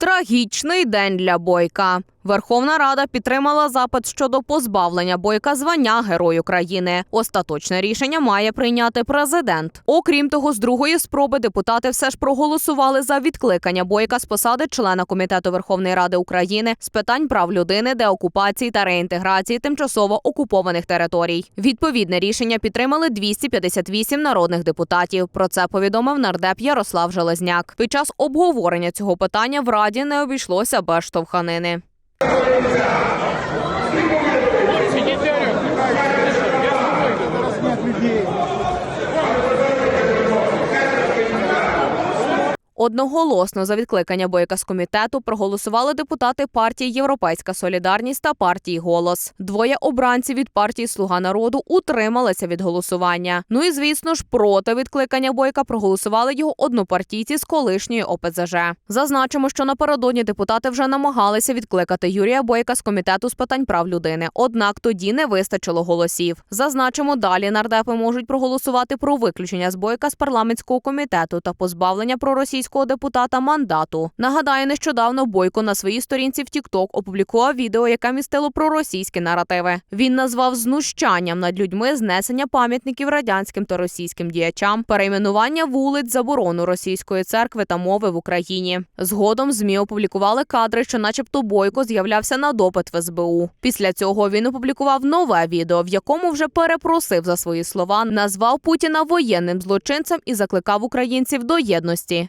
Трагічний день для бойка. Верховна Рада підтримала запит щодо позбавлення бойка звання Герой України. Остаточне рішення має прийняти президент. Окрім того, з другої спроби депутати все ж проголосували за відкликання бойка з посади члена комітету Верховної Ради України з питань прав людини, деокупації та реінтеграції тимчасово окупованих територій. Відповідне рішення підтримали 258 народних депутатів. Про це повідомив нардеп Ярослав Железняк. Під час обговорення цього питання в раді не обійшлося без штовханини. Hallelujah. Одноголосно за відкликання бойка з комітету проголосували депутати партії Європейська Солідарність та партії Голос. Двоє обранців від партії Слуга народу утрималися від голосування. Ну і звісно ж, проти відкликання бойка проголосували його однопартійці з колишньої ОПЗЖ. Зазначимо, що напередодні депутати вже намагалися відкликати Юрія Бойка з комітету з питань прав людини. Однак тоді не вистачило голосів. Зазначимо, далі нардепи можуть проголосувати про виключення з бойка з парламентського комітету та позбавлення проросійського депутата мандату. Нагадаю, нещодавно Бойко на своїй сторінці в TikTok опублікував відео, яке містило проросійські наративи. Він назвав знущанням над людьми знесення пам'ятників радянським та російським діячам, перейменування вулиць, заборону російської церкви та мови в Україні. Згодом змі опублікували кадри, що, начебто, Бойко з'являвся на допит в СБУ. Після цього він опублікував нове відео, в якому вже перепросив за свої слова, назвав Путіна воєнним злочинцем і закликав українців до єдності.